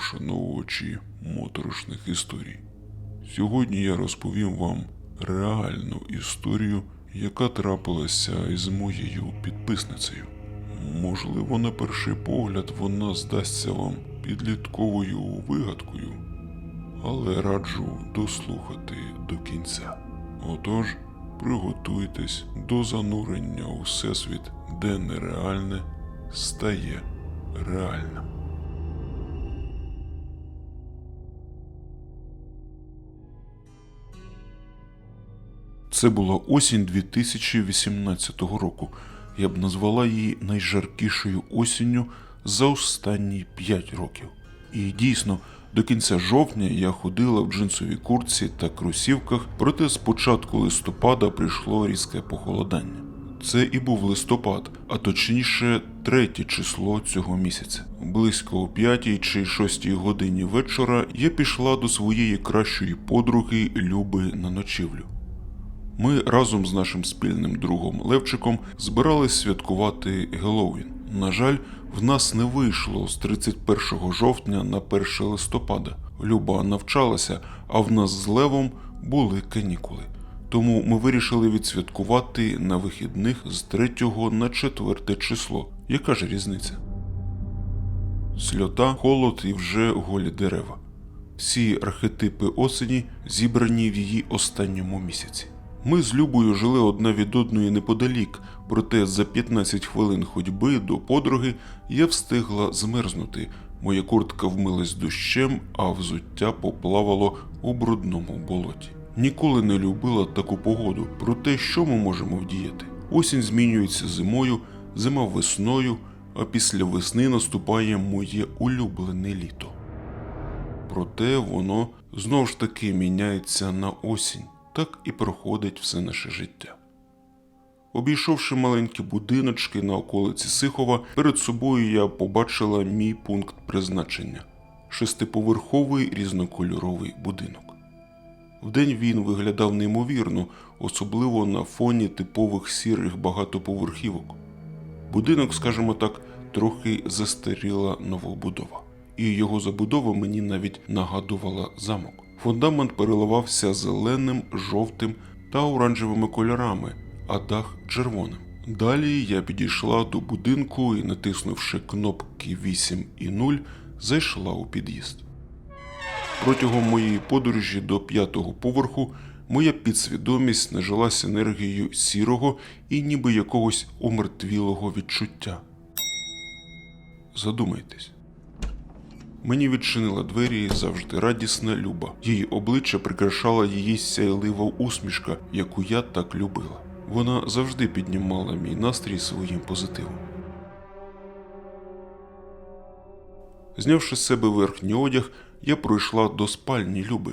дорогі пошановувачі моторошних історій. Сьогодні я розповім вам реальну історію, яка трапилася із моєю підписницею. Можливо, на перший погляд вона здасться вам підлітковою вигадкою, але раджу дослухати до кінця. Отож, приготуйтесь до занурення у всесвіт, де нереальне стає реальним. Це була осінь 2018 року. Я б назвала її найжаркішою осінню за останні 5 років. І дійсно, до кінця жовтня я ходила в джинсовій куртці та кросівках, проте з початку листопада прийшло різке похолодання. Це і був листопад, а точніше третє число цього місяця. Близько о п'ятій чи шостій годині вечора я пішла до своєї кращої подруги Люби на ночівлю. Ми разом з нашим спільним другом Левчиком збирались святкувати Геловін. На жаль, в нас не вийшло з 31 жовтня на 1 листопада. Люба навчалася, а в нас з Левом були канікули. Тому ми вирішили відсвяткувати на вихідних з 3 на 4 число. Яка ж різниця? Сльота, холод і вже голі дерева. Всі архетипи осені зібрані в її останньому місяці. Ми з Любою жили одна від одної неподалік, проте за 15 хвилин ходьби до подруги я встигла змерзнути. Моя куртка вмилась дощем, а взуття поплавало у брудному болоті. Ніколи не любила таку погоду, проте що ми можемо вдіяти? Осінь змінюється зимою, зима весною, а після весни наступає моє улюблене літо. Проте воно знову ж таки міняється на осінь, так і проходить все наше життя. Обійшовши маленькі будиночки на околиці Сихова, перед собою я побачила мій пункт призначення шестиповерховий різнокольоровий будинок. Вдень він виглядав неймовірно, особливо на фоні типових сірих багатоповерхівок. Будинок, скажімо так, трохи застаріла новобудова, і його забудова мені навіть нагадувала замок. Фундамент переливався зеленим, жовтим та оранжевими кольорами, а дах червоним. Далі я підійшла до будинку і, натиснувши кнопки 8 і 0, зайшла у під'їзд. Протягом моєї подорожі до п'ятого поверху моя підсвідомість нажилася енергією сірого і ніби якогось омертвілого відчуття. Задумайтесь. Мені відчинила двері завжди радісна Люба. Її обличчя прикрашала її сяйлива усмішка, яку я так любила. Вона завжди піднімала мій настрій своїм позитивом. Знявши з себе верхній одяг, я пройшла до спальні Люби,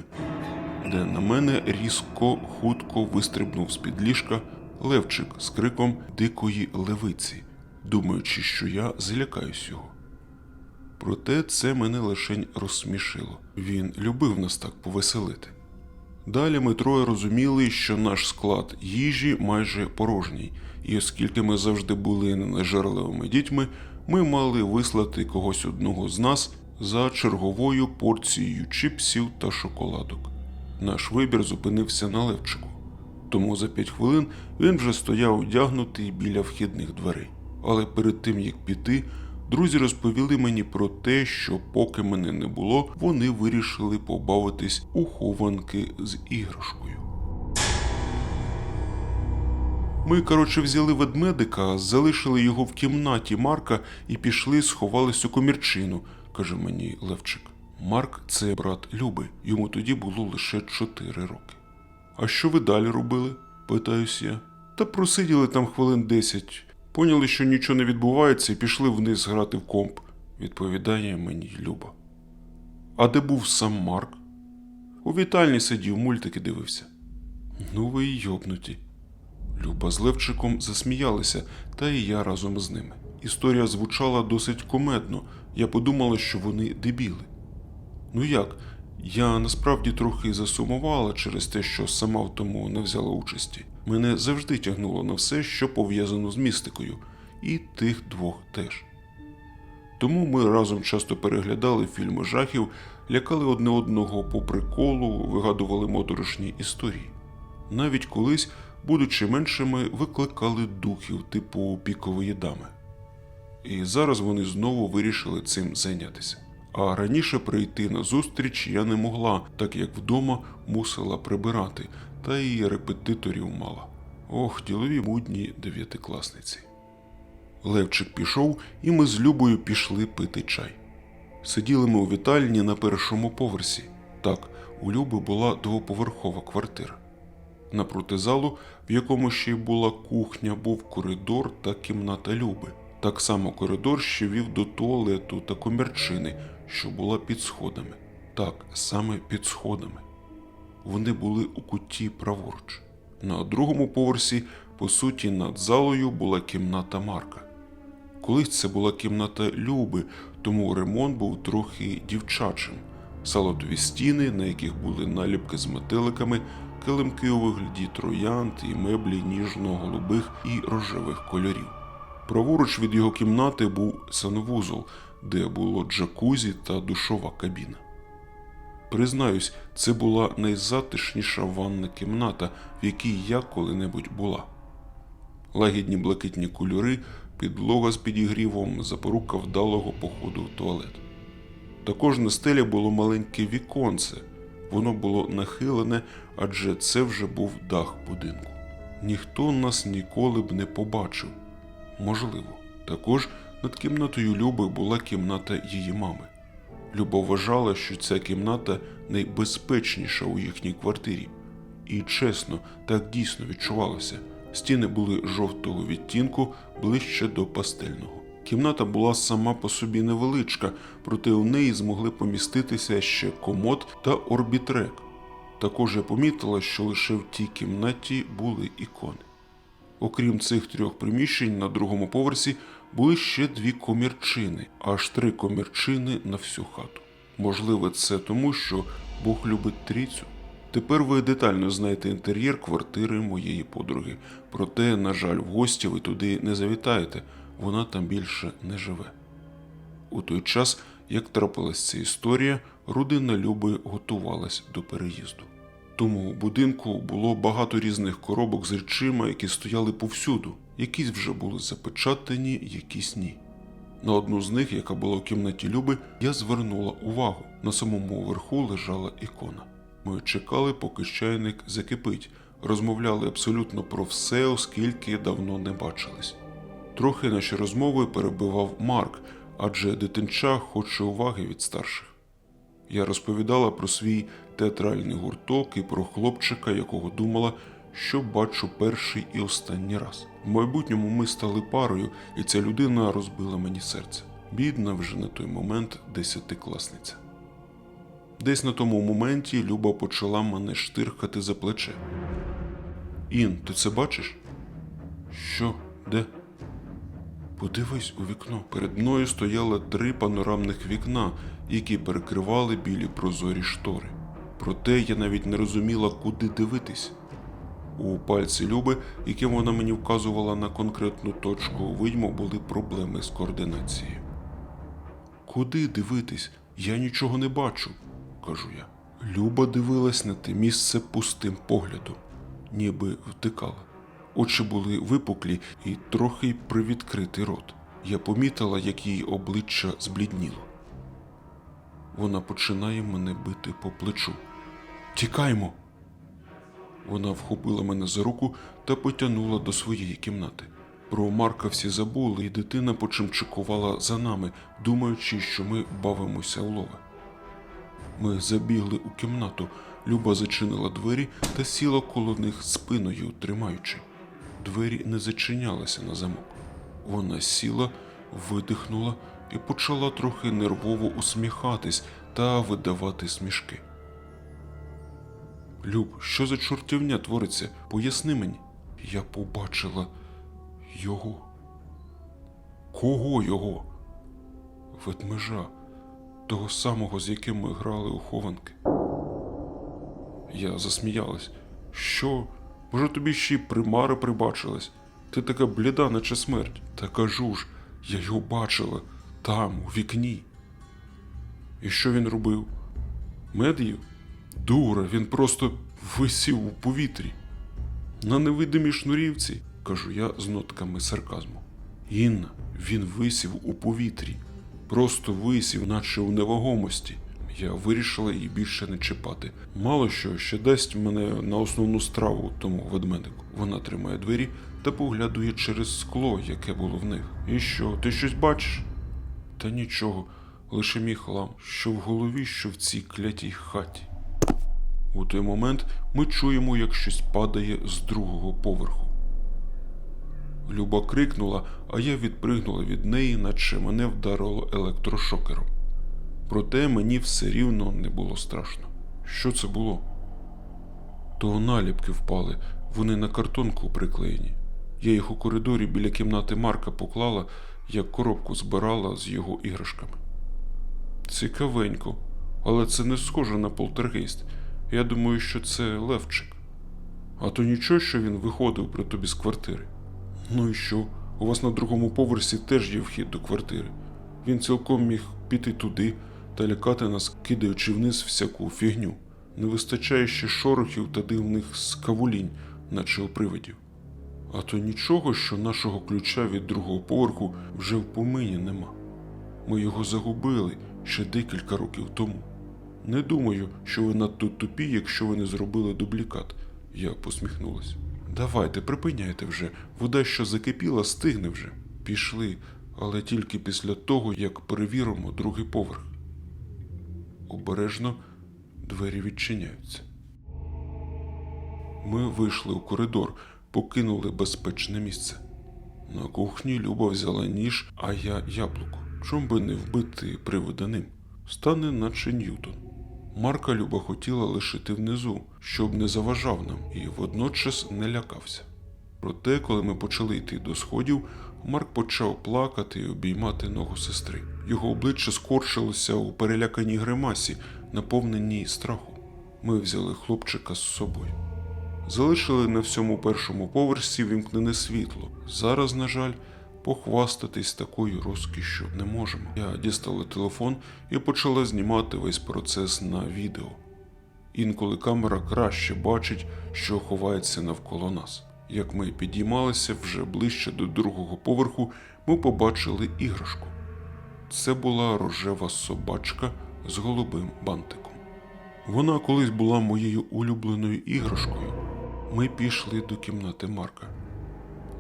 де на мене різко, хутко вистрибнув з-під ліжка Левчик з криком дикої левиці, думаючи, що я злякаюсь його. Проте це мене лишень розсмішило. Він любив нас так повеселити. Далі ми троє розуміли, що наш склад їжі майже порожній, і оскільки ми завжди були ненажерливими дітьми, ми мали вислати когось одного з нас за черговою порцією чіпсів та шоколадок. Наш вибір зупинився на Левчику, тому за п'ять хвилин він вже стояв одягнутий біля вхідних дверей. Але перед тим як піти, друзі розповіли мені про те, що поки мене не було, вони вирішили побавитись у хованки з іграшкою. Ми, коротше, взяли ведмедика, залишили його в кімнаті Марка і пішли, сховались у комірчину, каже мені Левчик. Марк це брат Люби, йому тоді було лише 4 роки. А що ви далі робили? питаюсь я. Та просиділи там хвилин 10. Поняли, що нічого не відбувається, і пішли вниз грати в комп, відповідає мені Люба. А де був сам Марк? У вітальні сидів, мультики дивився. Ну ви й йобнуті. Люба з Левчиком засміялися, та і я разом з ними. Історія звучала досить комедно. Я подумала, що вони дебіли. Ну як? Я насправді трохи засумувала через те, що сама в тому не взяла участі. Мене завжди тягнуло на все, що пов'язано з містикою, і тих двох теж. Тому ми разом часто переглядали фільми жахів, лякали одне одного по приколу, вигадували моторошні історії. Навіть колись, будучи меншими, викликали духів типу пікової дами. І зараз вони знову вирішили цим зайнятися. А раніше прийти на зустріч я не могла, так як вдома мусила прибирати, та і репетиторів мала. Ох, ділові мудні дев'ятикласниці. Левчик пішов, і ми з Любою пішли пити чай. Сиділи ми у вітальні на першому поверсі. Так, у Люби була двоповерхова квартира. Напроти залу, в якому ще й була кухня, був коридор та кімната Люби. Так само коридор ще вів до туалету та комірчини, що була під сходами. Так, саме під сходами. Вони були у куті праворуч. На другому поверсі, по суті, над залою була кімната Марка. Колись це була кімната Люби, тому ремонт був трохи дівчачим. Салатові стіни, на яких були наліпки з метеликами, килимки у вигляді троянд і меблі ніжно-голубих і рожевих кольорів. Праворуч від його кімнати був санвузол, де було джакузі та душова кабіна. Признаюсь, це була найзатишніша ванна кімната, в якій я коли-небудь була. Лагідні блакитні кольори, підлога з підігрівом, запорука вдалого походу в туалет. Також на стелі було маленьке віконце. Воно було нахилене, адже це вже був дах будинку. Ніхто нас ніколи б не побачив. Можливо. Також над кімнатою Люби була кімната її мами. Люба вважала, що ця кімната найбезпечніша у їхній квартирі. І чесно, так дійсно відчувалося. Стіни були жовтого відтінку ближче до пастельного. Кімната була сама по собі невеличка, проте у неї змогли поміститися ще комод та орбітрек. Також я помітила, що лише в тій кімнаті були ікони. Окрім цих трьох приміщень, на другому поверсі були ще дві комірчини, аж три комірчини на всю хату. Можливо, це тому, що Бог любить трійцю. Тепер ви детально знаєте інтер'єр квартири моєї подруги. Проте, на жаль, в гості ви туди не завітаєте, вона там більше не живе. У той час, як трапилась ця історія, родина Люби готувалась до переїзду. Тому у будинку було багато різних коробок з речима, які стояли повсюду. Якісь вже були запечатані, якісь ні. На одну з них, яка була у кімнаті Люби, я звернула увагу. На самому верху лежала ікона. Ми чекали, поки чайник закипить, розмовляли абсолютно про все, оскільки давно не бачились. Трохи наші розмови перебивав Марк, адже дитинча хоче уваги від старших. Я розповідала про свій театральний гурток і про хлопчика, якого думала, що бачу перший і останній раз. В майбутньому ми стали парою, і ця людина розбила мені серце. Бідна вже на той момент десятикласниця. Десь на тому моменті Люба почала мене штирхати за плече. Ін, ти це бачиш? Що? Де? Подивись у вікно. Перед мною стояли три панорамних вікна, які перекривали білі прозорі штори. Проте я навіть не розуміла, куди дивитись. У пальці Люби, яким вона мені вказувала на конкретну точку, видьмо, були проблеми з координацією. Куди дивитись? Я нічого не бачу, кажу я. Люба дивилась на те місце пустим поглядом, ніби втикала. Очі були випуклі і трохи привідкритий рот. Я помітила, як її обличчя зблідніло. Вона починає мене бити по плечу. Тікаймо. Вона вхопила мене за руку та потягнула до своєї кімнати. Про Марка всі забули, і дитина почимчикувала за нами, думаючи, що ми бавимося в лове. Ми забігли у кімнату. Люба зачинила двері та сіла коло них спиною, тримаючи. Двері не зачинялися на замок. Вона сіла, видихнула і почала трохи нервово усміхатись та видавати смішки. Люб, що за чортівня твориться? Поясни мені. Я побачила його. Кого його? Ведмежа, того самого, з яким ми грали у хованки. Я засміялась. Що? Може, тобі ще й примари прибачились? Ти така бліда, наче смерть. Та кажу ж, я його бачила. Там, у вікні. І що він робив? Мед'їв? Дура, він просто висів у повітрі. На невидимій шнурівці, кажу я з нотками сарказму. Інна, він висів у повітрі. Просто висів, наче у невагомості. Я вирішила її більше не чіпати. Мало що ще дасть мене на основну страву тому ведмедику. Вона тримає двері та поглядує через скло, яке було в них. І що, ти щось бачиш? Та нічого, лише мій хлам, що в голові, що в цій клятій хаті. У той момент ми чуємо, як щось падає з другого поверху. Люба крикнула, а я відпригнула від неї, наче мене вдарило електрошокером. Проте мені все рівно не було страшно. Що це було? То наліпки впали, вони на картонку приклеєні. Я їх у коридорі біля кімнати Марка поклала, як коробку збирала з його іграшками. Цікавенько, але це не схоже на полтергейст. Я думаю, що це Левчик. А то нічого, що він виходив при тобі з квартири. Ну і що? У вас на другому поверсі теж є вхід до квартири. Він цілком міг піти туди та лякати нас, кидаючи вниз всяку фігню. Не вистачає ще шорохів та дивних скавулінь, наче у привидів. А то нічого, що нашого ключа від другого поверху вже в помині нема. Ми його загубили ще декілька років тому. Не думаю, що ви надто тупі, якщо ви не зробили дублікат. Я посміхнулась. Давайте, припиняйте вже. Вода, що закипіла, стигне вже. Пішли, але тільки після того, як перевіримо другий поверх. Обережно двері відчиняються. Ми вийшли у коридор, покинули безпечне місце. На кухні Люба взяла ніж, а я яблуко. Чом би не вбити привида ним? Стане наче Ньютон. Марка Люба хотіла лишити внизу, щоб не заважав нам і водночас не лякався. Проте, коли ми почали йти до сходів, Марк почав плакати і обіймати ногу сестри. Його обличчя скорчилося у переляканій гримасі, наповненій страху. Ми взяли хлопчика з собою. Залишили на всьому першому поверсі вімкнене світло. Зараз, на жаль, похвастатись такою розкішшю не можемо. Я дістала телефон і почала знімати весь процес на відео. Інколи камера краще бачить, що ховається навколо нас. Як ми підіймалися вже ближче до другого поверху, ми побачили іграшку. Це була рожева собачка з голубим бантиком. Вона колись була моєю улюбленою іграшкою. Ми пішли до кімнати Марка.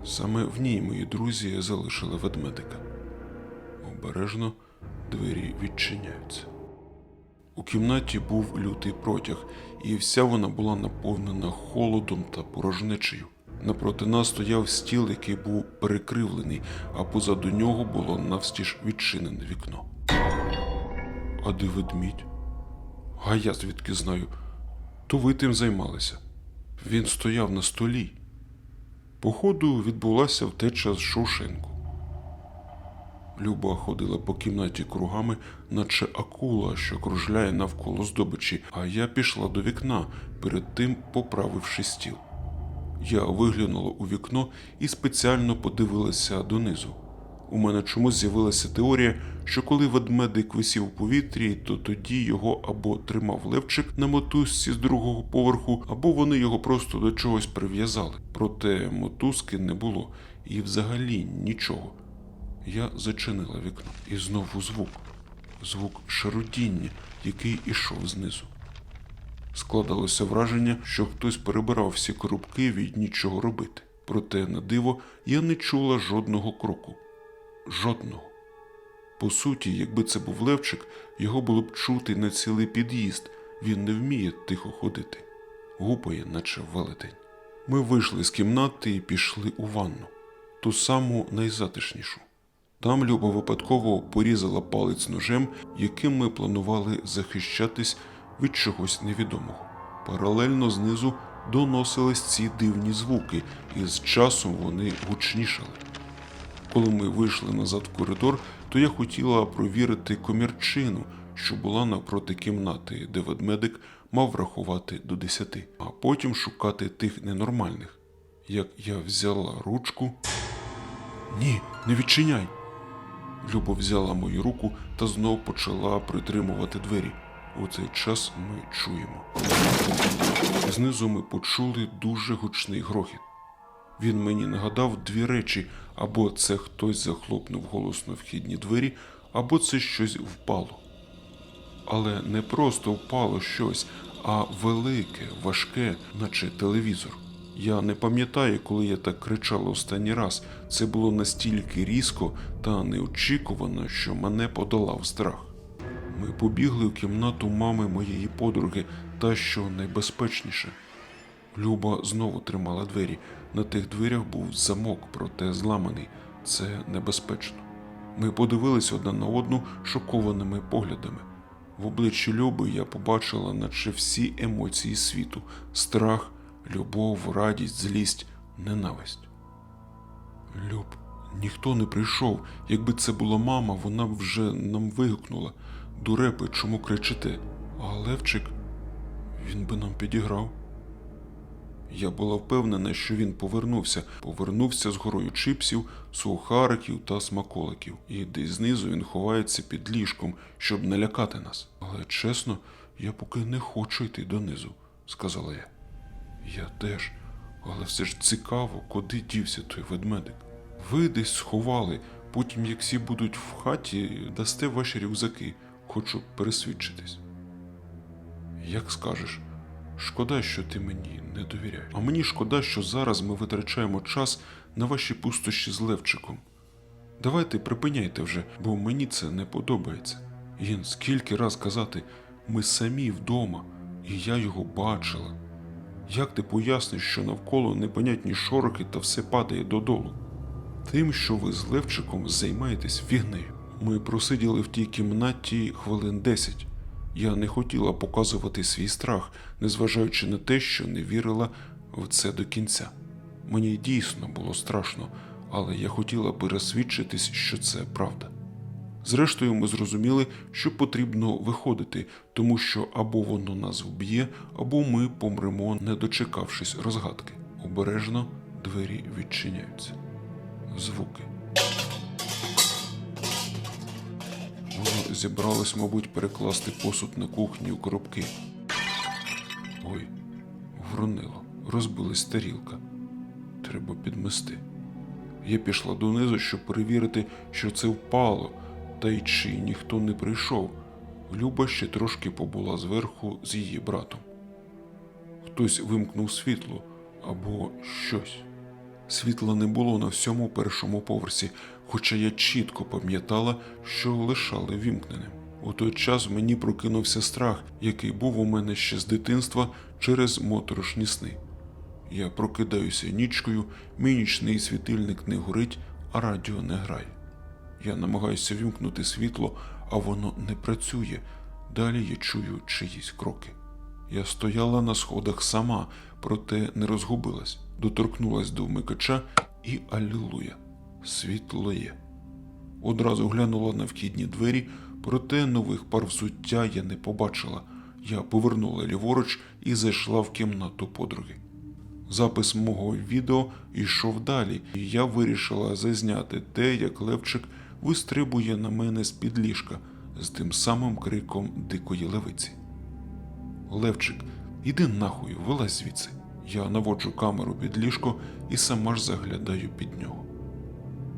Саме в ній мої друзі залишили ведмедика. Обережно двері відчиняються. У кімнаті був лютий протяг, і вся вона була наповнена холодом та порожнечею. Напроти нас стояв стіл, який був перекривлений, а позаду нього було навстіж відчинене вікно. А де ведмідь? А я звідки знаю? То ви тим займалися. Він стояв на столі. Походу, відбулася втеча з Шоушенку. Люба ходила по кімнаті кругами, наче акула, що кружляє навколо здобичі, а я пішла до вікна, перед тим поправивши стіл. Я виглянула у вікно і спеціально подивилася донизу. У мене чомусь з'явилася теорія, що коли ведмедик висів у повітрі, то тоді його або тримав левчик на мотузці з другого поверху, або вони його просто до чогось прив'язали. Проте мотузки не було і взагалі нічого. Я зачинила вікно. І знову звук. Звук шарудіння, який ішов знизу. Складалося враження, що хтось перебирав всі коробки від нічого робити. Проте, на диво, я не чула жодного кроку. Жодного. По суті, якби це був Левчик, його було б чути на цілий під'їзд. Він не вміє тихо ходити. Гупає, наче велетень. Ми вийшли з кімнати і пішли у ванну, ту саму найзатишнішу. Там Люба випадково порізала палець ножем, яким ми планували захищатись від чогось невідомого. Паралельно знизу доносились ці дивні звуки, і з часом вони гучнішали. Коли ми вийшли назад в коридор, то я хотіла провірити комірчину, що була навпроти кімнати, де ведмедик мав рахувати до десяти, а потім шукати тих ненормальних. Як я взяла ручку. Ні, не відчиняй. Люба взяла мою руку та знов почала притримувати двері. У цей час ми чуємо. Знизу ми почули дуже гучний грохіт. Він мені нагадав дві речі: або це хтось захлопнув голосно вхідні двері, або це щось впало. Але не просто впало щось, а велике, важке, наче телевізор. Я не пам'ятаю, коли я так кричала останній раз. Це було настільки різко та неочікувано, що мене подолав страх. Ми побігли в кімнату мами моєї подруги, та що найбезпечніше. Люба знову тримала двері. На тих дверях був замок, проте зламаний. Це небезпечно. Ми подивились одна на одну шокованими поглядами. В обличчі Люби я побачила, наче всі емоції світу: страх, любов, радість, злість, ненависть. Люб, ніхто не прийшов. Якби це була мама, вона б вже нам вигукнула. Дурепи, чому кричите? А Левчик, він би нам підіграв. Я була впевнена, що він повернувся, повернувся з горою чипсів, сухариків та смаколиків, і десь знизу він ховається під ліжком, щоб не лякати нас. Але чесно, я поки не хочу йти донизу, сказала я. Я теж, але все ж цікаво, куди дівся той ведмедик. Ви десь сховали, потім, як всі будуть в хаті, дасте ваші рюкзаки, хочу пересвідчитись. Як скажеш, шкода, що ти мені не довіряєш. А мені шкода, що зараз ми витрачаємо час на ваші пустощі з Левчиком. Давайте припиняйте вже, бо мені це не подобається. Єн, скільки раз казати, ми самі вдома, і я його бачила. Як ти поясниш, що навколо непонятні шороки та все падає додолу? Тим, що ви з Левчиком займаєтесь фігнею. Ми просиділи в тій кімнаті хвилин десять. Я не хотіла показувати свій страх, незважаючи на те, що не вірила в це до кінця. Мені дійсно було страшно, але я хотіла пересвідчитись, що це правда. Зрештою, ми зрозуміли, що потрібно виходити, тому що або воно нас вб'є, або ми помремо, не дочекавшись розгадки. Обережно двері відчиняються. Звуки. Зібралось, мабуть, перекласти посуд на кухні у коробки. Ой, вронило, розбилась тарілка. Треба підмести. Я пішла донизу, щоб перевірити, що це впало, та й чи ніхто не прийшов. Люба ще трошки побула зверху з її братом. Хтось вимкнув світло або щось. Світла не було на всьому першому поверсі, хоча я чітко пам'ятала, що лишали вімкненим. У той час мені прокинувся страх, який був у мене ще з дитинства через моторошні сни. Я прокидаюся нічкою, мій нічний світильник не горить, а радіо не грає. Я намагаюся вімкнути світло, а воно не працює. Далі я чую чиїсь кроки. Я стояла на сходах сама, проте не розгубилась, доторкнулась до вмикача і алілуя. Світло є. Одразу глянула на вхідні двері, проте нових пар взуття я не побачила. Я повернула ліворуч і зайшла в кімнату подруги. Запис мого відео йшов далі, і я вирішила зазняти те, як Левчик вистрибує на мене з-під ліжка з тим самим криком дикої левиці. Левчик, іди нахуй, вилазь звідси. Я наводжу камеру під ліжко і сама ж заглядаю під нього.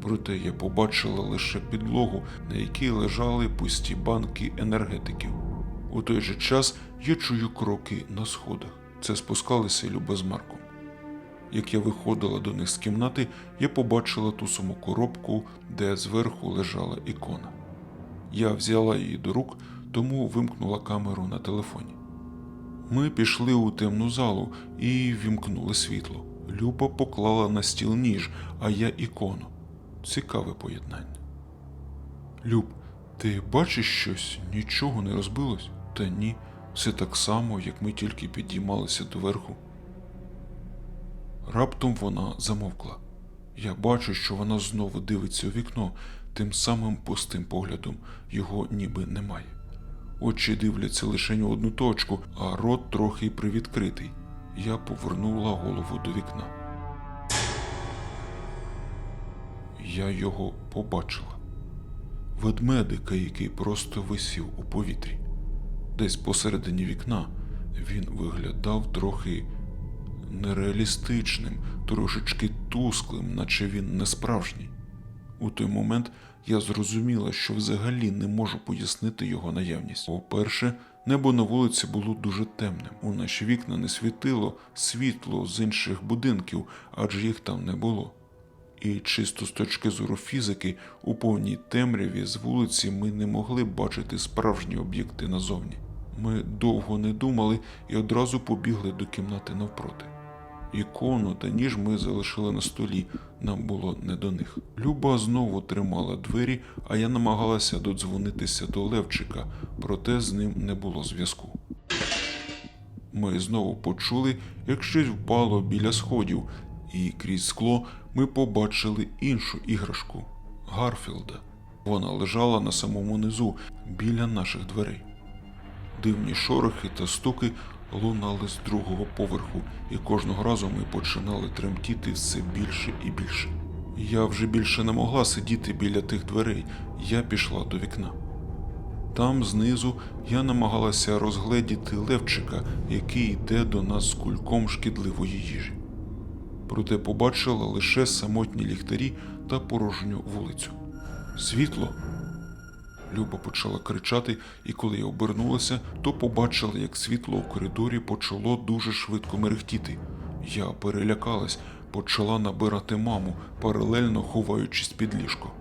Проте я побачила лише підлогу, на якій лежали пусті банки енергетиків. У той же час я чую кроки на сходах. Це спускалися Люба з Марком. Як я виходила до них з кімнати, я побачила ту саму коробку, де зверху лежала ікона. Я взяла її до рук, тому вимкнула камеру на телефоні. Ми пішли у темну залу і вімкнули світло. Люба поклала на стіл ніж, а я ікону. Цікаве поєднання. Люб, ти бачиш щось? Нічого не розбилось? Та ні, все так само, як ми тільки підіймалися доверху. Раптом вона замовкла. Я бачу, що вона знову дивиться у вікно, тим самим пустим поглядом його ніби немає. Очі дивляться лише в одну точку, а рот трохи привідкритий. Я повернула голову до вікна. Я його побачила. ведмедика, який просто висів у повітрі. Десь посередині вікна він виглядав трохи нереалістичним, трошечки тусклим, наче він не справжній. У той момент я зрозуміла, що взагалі не можу пояснити його наявність. По-перше, небо на вулиці було дуже темним. У наші вікна не світило світло з інших будинків, адже їх там не було. І чисто з точки зору фізики, у повній темряві з вулиці ми не могли бачити справжні об'єкти назовні. Ми довго не думали і одразу побігли до кімнати навпроти. Ікону та ніж ми залишили на столі, нам було не до них. Люба знову тримала двері, а я намагалася додзвонитися до Левчика, проте з ним не було зв'язку. Ми знову почули, як щось впало біля сходів, і крізь скло ми побачили іншу іграшку Гарфілда. Вона лежала на самому низу біля наших дверей. Дивні шорохи та стуки лунали з другого поверху, і кожного разу ми починали тремтіти все більше і більше. Я вже більше не могла сидіти біля тих дверей, я пішла до вікна. Там знизу я намагалася розгледіти Левчика, який йде до нас з кульком шкідливої їжі. Проте побачила лише самотні ліхтарі та порожню вулицю. Світло. Люба почала кричати, і коли я обернулася, то побачила, як світло у коридорі почало дуже швидко мерехтіти. Я перелякалась, почала набирати маму, паралельно ховаючись під ліжко.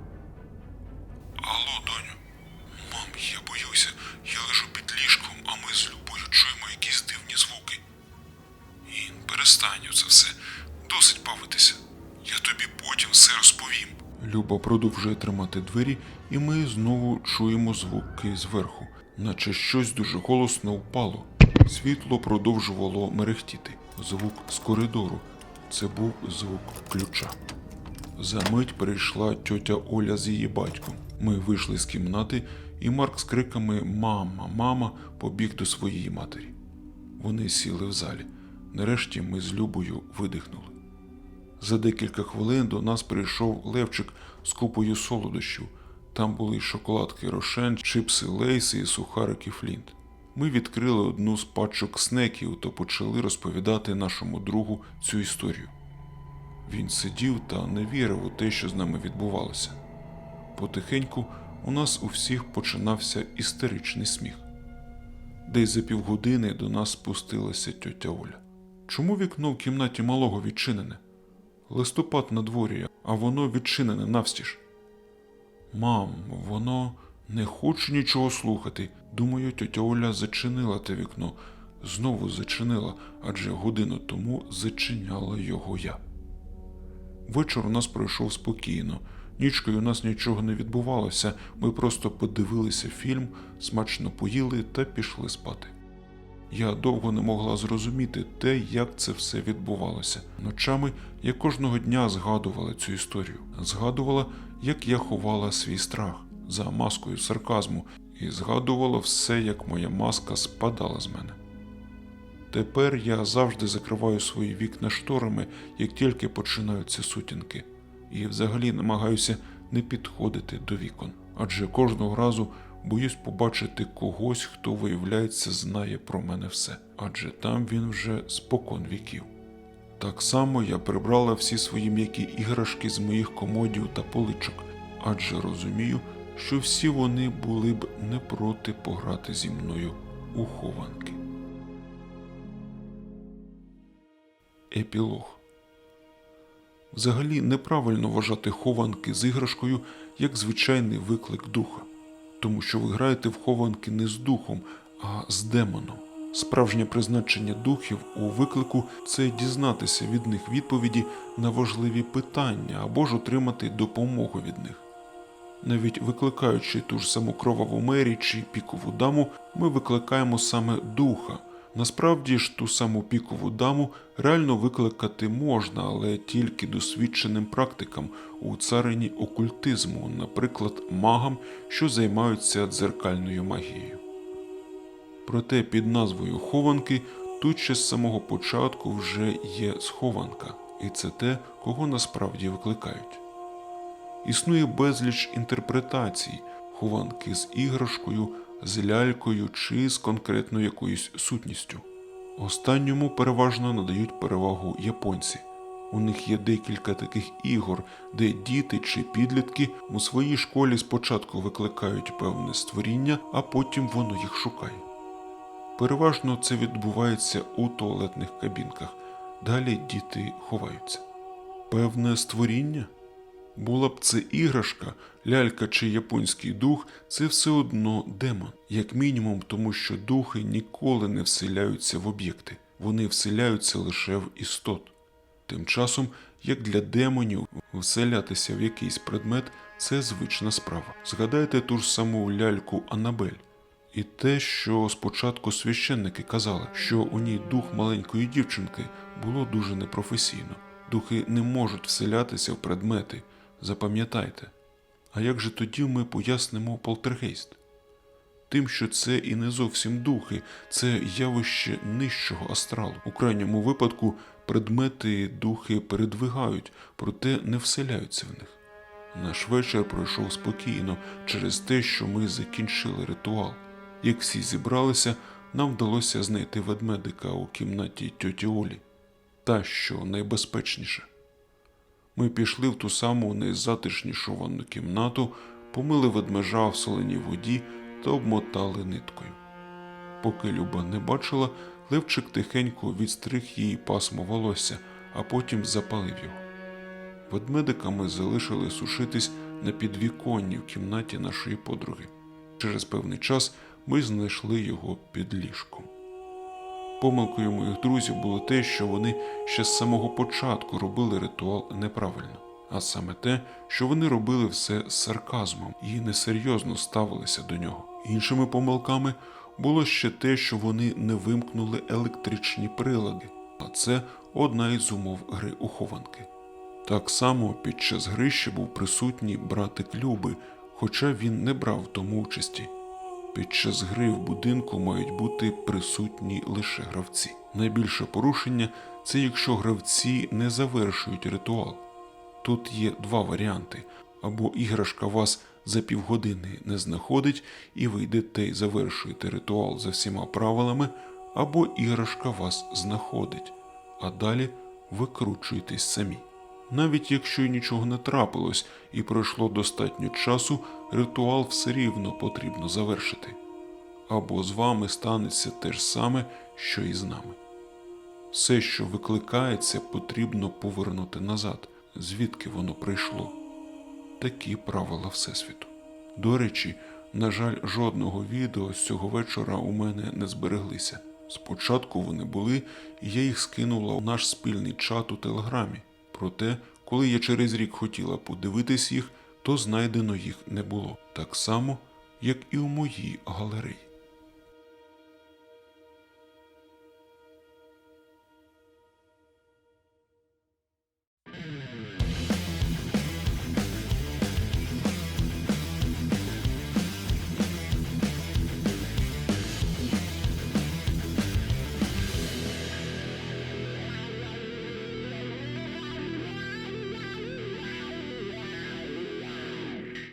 Люба продовжує тримати двері, і ми знову чуємо звуки зверху, наче щось дуже голосно впало. Світло продовжувало мерехтіти. Звук з коридору. Це був звук ключа. За мить прийшла тьотя Оля з її батьком. Ми вийшли з кімнати, і Марк з криками Мама, мама побіг до своєї матері. Вони сіли в залі. Нарешті ми з Любою видихнули. За декілька хвилин до нас прийшов Левчик з купою солодощів. Там були шоколадки Рошен, чипси Лейси і сухарики Флінт. Ми відкрили одну з пачок снеків та почали розповідати нашому другу цю історію. Він сидів та не вірив у те, що з нами відбувалося. Потихеньку у нас у всіх починався істеричний сміх. Десь за півгодини до нас спустилася тьотя Оля. Чому вікно в кімнаті малого відчинене? Листопад на дворі, а воно відчинене навстіж. Мам, воно не хоче нічого слухати. Думаю, тьотя Оля зачинила те вікно. Знову зачинила, адже годину тому зачиняла його я. Вечір у нас пройшов спокійно. Нічкою у нас нічого не відбувалося, ми просто подивилися фільм, смачно поїли та пішли спати. Я довго не могла зрозуміти те, як це все відбувалося. Ночами я кожного дня згадувала цю історію, згадувала, як я ховала свій страх за маскою сарказму, і згадувала все, як моя маска спадала з мене. Тепер я завжди закриваю свої вікна шторами, як тільки починаються сутінки, і взагалі намагаюся не підходити до вікон, адже кожного разу боюсь побачити когось, хто, виявляється, знає про мене все, адже там він вже спокон віків. Так само я прибрала всі свої м'які іграшки з моїх комодів та поличок, адже розумію, що всі вони були б не проти пограти зі мною у хованки. Епілог Взагалі неправильно вважати хованки з іграшкою як звичайний виклик духа, тому що ви граєте в хованки не з духом, а з демоном. Справжнє призначення духів у виклику це дізнатися від них відповіді на важливі питання або ж отримати допомогу від них. Навіть викликаючи ту ж саму кроваву мері чи пікову даму, ми викликаємо саме духа. Насправді ж ту саму пікову даму реально викликати можна, але тільки досвідченим практикам у царині окультизму, наприклад, магам, що займаються дзеркальною магією. Проте під назвою хованки тут ще з самого початку вже є схованка, і це те, кого насправді викликають. Існує безліч інтерпретацій. хованки з іграшкою, з лялькою чи з конкретною якоюсь сутністю. Останньому переважно надають перевагу японці. У них є декілька таких ігор, де діти чи підлітки у своїй школі спочатку викликають певне створіння, а потім воно їх шукає. Переважно це відбувається у туалетних кабінках. Далі діти ховаються. Певне створіння? Була б це іграшка, лялька чи японський дух, це все одно демон, як мінімум, тому що духи ніколи не вселяються в об'єкти, вони вселяються лише в істот. Тим часом, як для демонів, вселятися в якийсь предмет це звична справа. Згадайте ту ж саму ляльку Анабель. І те, що спочатку священники казали, що у ній дух маленької дівчинки було дуже непрофесійно. Духи не можуть вселятися в предмети, запам'ятайте. А як же тоді ми пояснимо полтергейст? Тим, що це і не зовсім духи, це явище нижчого астралу. У крайньому випадку предмети духи передвигають, проте не вселяються в них. Наш вечір пройшов спокійно через те, що ми закінчили ритуал. Як всі зібралися, нам вдалося знайти ведмедика у кімнаті тьоті Олі, та що найбезпечніше. Ми пішли в ту саму найзатишнішу ванну кімнату, помили ведмежа в соленій воді та обмотали ниткою. Поки Люба не бачила, Левчик тихенько відстриг їй пасмо волосся, а потім запалив його. Ведмедика ми залишили сушитись на підвіконні в кімнаті нашої подруги. Через певний час ми знайшли його під ліжком. Помилкою моїх друзів було те, що вони ще з самого початку робили ритуал неправильно, а саме те, що вони робили все з сарказмом і несерйозно ставилися до нього. Іншими помилками було ще те, що вони не вимкнули електричні прилади, а це одна із умов гри у хованки. Так само під час гри ще був присутній братик Люби, хоча він не брав тому участі. Під час гри в будинку мають бути присутні лише гравці. Найбільше порушення це якщо гравці не завершують ритуал. Тут є два варіанти: або іграшка вас за півгодини не знаходить, і ви йдете і завершуєте ритуал за всіма правилами, або іграшка вас знаходить, а далі викручуєтесь самі. Навіть якщо й нічого не трапилось і пройшло достатньо часу, ритуал все рівно потрібно завершити. Або з вами станеться те ж саме, що і з нами. Все, що викликається, потрібно повернути назад, звідки воно прийшло. Такі правила Всесвіту. До речі, на жаль, жодного відео з цього вечора у мене не збереглися. Спочатку вони були, і я їх скинула у наш спільний чат у телеграмі. Проте, коли я через рік хотіла подивитись їх, то знайдено їх не було, так само, як і у моїй галереї.